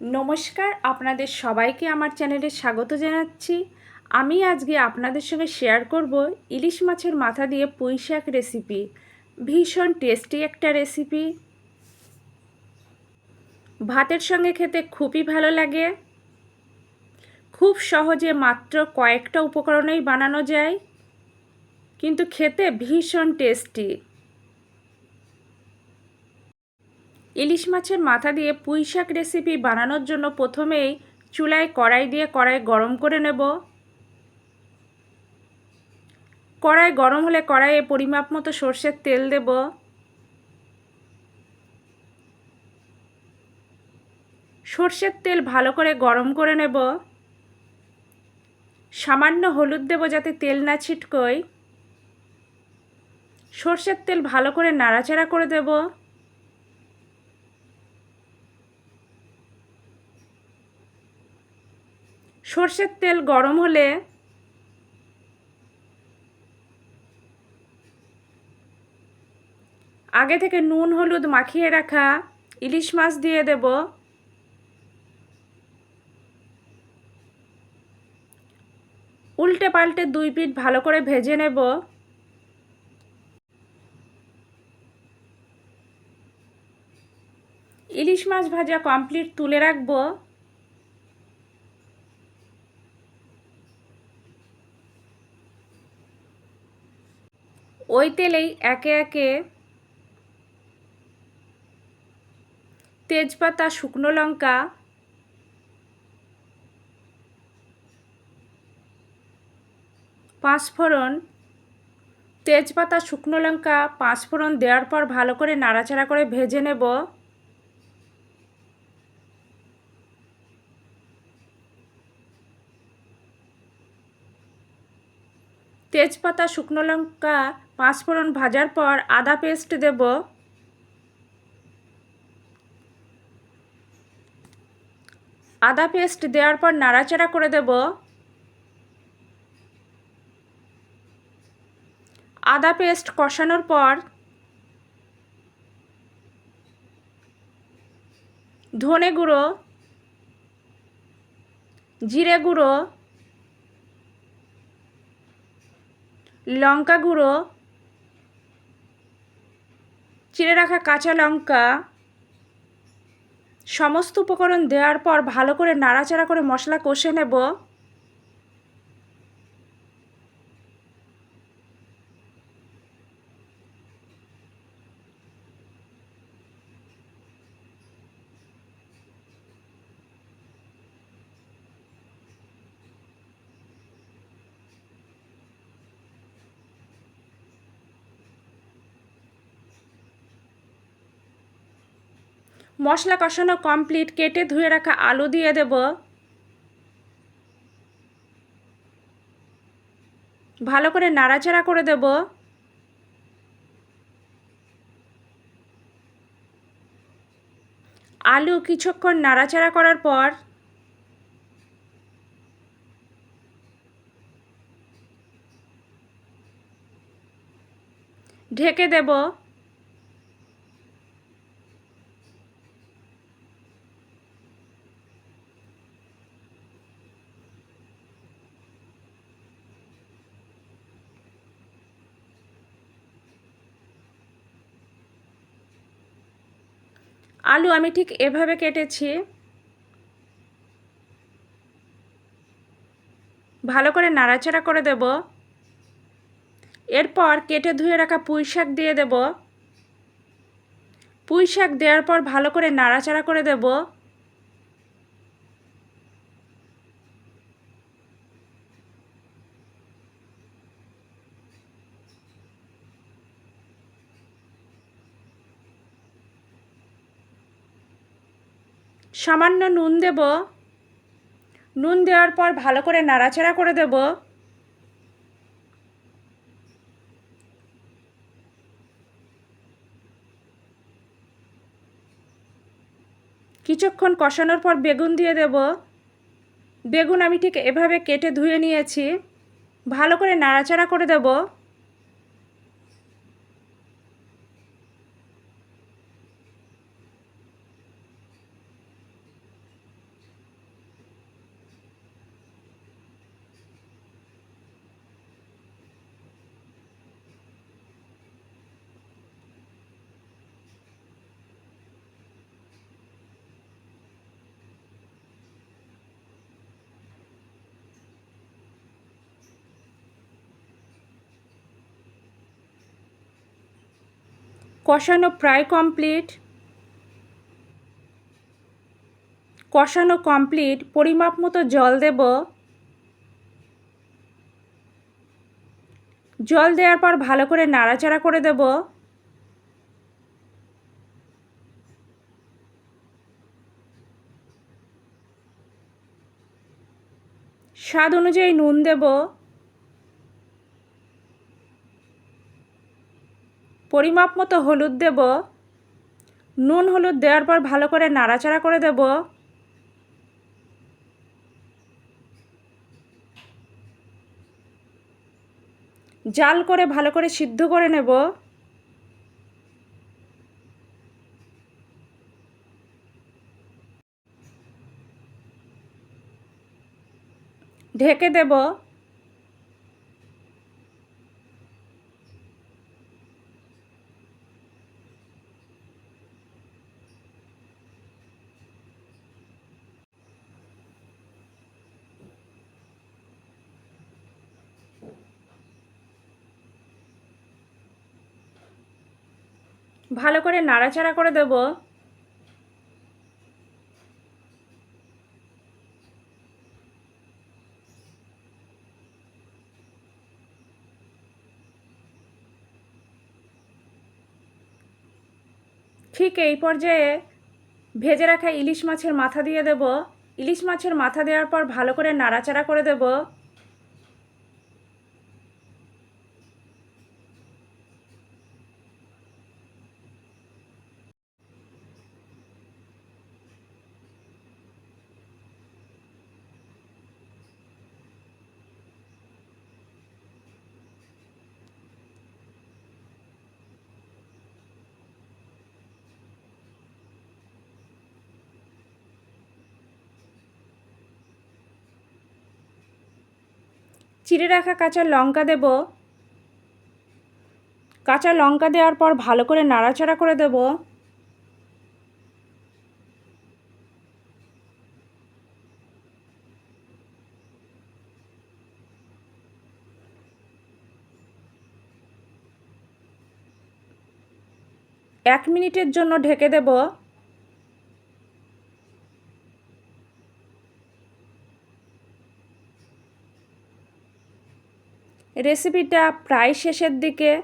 নমস্কার, আপনাদের সবাইকে আমার চ্যানেলে স্বাগত জানাচ্ছি। আমি আজকে আপনাদের সঙ্গে শেয়ার করব ইলিশ মাছের মাথা দিয়ে পুঁই শাক রেসিপি ভীষণ টেস্টি একটা রেসিপি ভাতের সঙ্গে খেতে খুবই ভালো লাগে। খুব সহজে মাত্র কয়েকটা উপকরণেই বানানো যায়। কিন্তু খেতে ভীষণ টেস্টি ইলিশ মাছের মাথা দিয়ে পুঁই শাক রেসিপি বানানোর জন্য প্রথমেই চুলায় কড়াই দিয়ে কড়াই গরম করে নেব। কড়াই গরম হলে কড়াইয়ে পরিমাপ মতো সর্ষের তেল দেব। সর্ষের তেল ভালো করে গরম করে নেব। সামান্য হলুদ দেব যাতে তেল না ছিটকোয়। সর্ষের তেল ভালো করে নাড়াচাড়া করে দেবো। সর্ষের তেল গরম হলে আগে থেকে নুন, হলুদ মাখিয়ে রাখা ইলিশ মাছ দিয়ে দেব। উল্টে পাল্টে দুই পিঠ ভালো করে ভেজে নেব। ইলিশ মাছ ভাজা কমপ্লিট তুলে রাখব। ওই তেলেই একে একে তেজপাতা, শুকনো লঙ্কা, পাঁচফোড়ন, তেজপাতা, শুকনো লঙ্কা, পাঁচফোড়ন দেওয়ার পর ভালো করে নাড়াচাড়া করে ভেজে নেব। তেজপাতা, শুকনো লঙ্কা, পাঁচফোড়ন ভাজার পর আদা পেস্ট দেব। আদা পেস্ট দেওয়ার পর নাড়াচাড়া করে দেব। আদা পেস্ট কষানোর পর ধনে গুঁড়ো, জিরে গুঁড়ো লঙ্কা গুঁড়ো, চিড়ে রাখা কাঁচা লঙ্কা, সমস্ত উপকরণ দেওয়ার পর ভালো করে নাড়াচাড়া করে মশলা কষে নেব। মশলা কষানো কমপ্লিট কেটে ধুয়ে রাখা আলু দিয়ে দেব। ভালো করে নাড়াচাড়া করে দেব। আলু কিছুক্ষণ নাড়াচাড়া করার পর ঢেকে দেব। আলু আমি ঠিক এভাবে কেটেছি। ভালো করে নাড়াচাড়া করে দেব। এরপর কেটে ধুয়ে রাখা পুঁই শাক দিয়ে দেব। পুঁই শাক দেওয়ার পর ভালো করে নাড়াচাড়া করে দেব। সামান্য নুন দেব। নুন দেওয়ার পর ভালো করে নাড়াচাড়া করে দেব। কিছুক্ষণ কষানোর পর বেগুন দিয়ে দেব। বেগুন আমি ঠিক এভাবে কেটে ধুয়ে নিয়েছি। ভালো করে নাড়াচাড়া করে দেবো। কষানো প্রায় কমপ্লিট কষানো কমপ্লিট পরিমাপ মতো জল দেব। জল দেওয়ার পর ভালো করে নাড়াচাড়া করে দেব। স্বাদ অনুযায়ী নুন দেব। পরিমাপ মতো হলুদ দেব। নুন হলুদ দেওয়ার পর ভালো করে নাড়াচাড়া করে দেব। জাল করে ভালো করে সিদ্ধ করে নেব। ঢেকে দেব। ভালো করে নাড়াচাড়া করে দেব। ঠিক এই পর্যায়ে ভেজে রাখা ইলিশ মাছের মাথা দিয়ে দেব। ইলিশ মাছের মাথা দেওয়ার পর ভালো করে নাড়াচাড়া করে দেব। চিড়ে রাখা কাঁচা লঙ্কা দেব। কাঁচা লঙ্কা দেওয়ার পর ভালো করে নাড়াচাড়া করে দেব। এক মিনিটের জন্য ঢেকে দেব। রেসিপিটা প্রায় শেষের দিকে।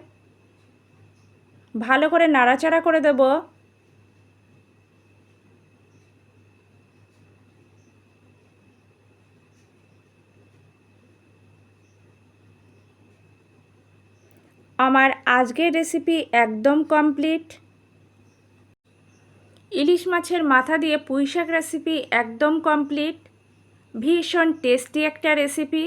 ভালো করে নাড়াচাড়া করে দেব। আমার আজকের রেসিপি একদম কমপ্লিট। ইলিশ মাছের মাথা দিয়ে পুঁই শাক রেসিপি একদম কমপ্লিট। ভীষণ টেস্টি একটা রেসিপি।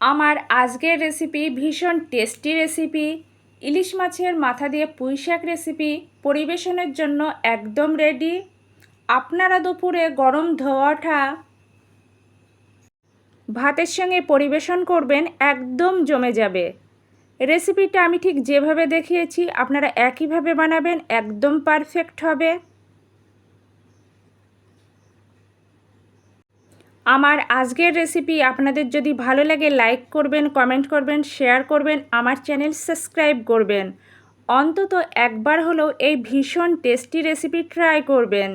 আমার আজকের রেসিপি ভীষণ টেস্টি রেসিপি ইলিশ মাছের মাথা দিয়ে পুঁই শাক রেসিপি পরিবেশনের জন্য একদম রেডি আপনারা দুপুরে গরম ধোয়াটা ভাতের সঙ্গে পরিবেশন করবেন একদম জমে যাবে। রেসিপিটা আমি ঠিক যেভাবে দেখিয়েছি, আপনারা একইভাবে বানাবেন, একদম পারফেক্ট হবে। আমার আজকের রেসিপি আপনাদের যদি ভালো লাগে লাইক করবেন কমেন্ট করবেন শেয়ার করবেন, আমার চ্যানেল সাবস্ক্রাইব করবেন। অন্তত একবার হলেও এই ভীষণ টেস্টি রেসিপি ট্রাই করবেন।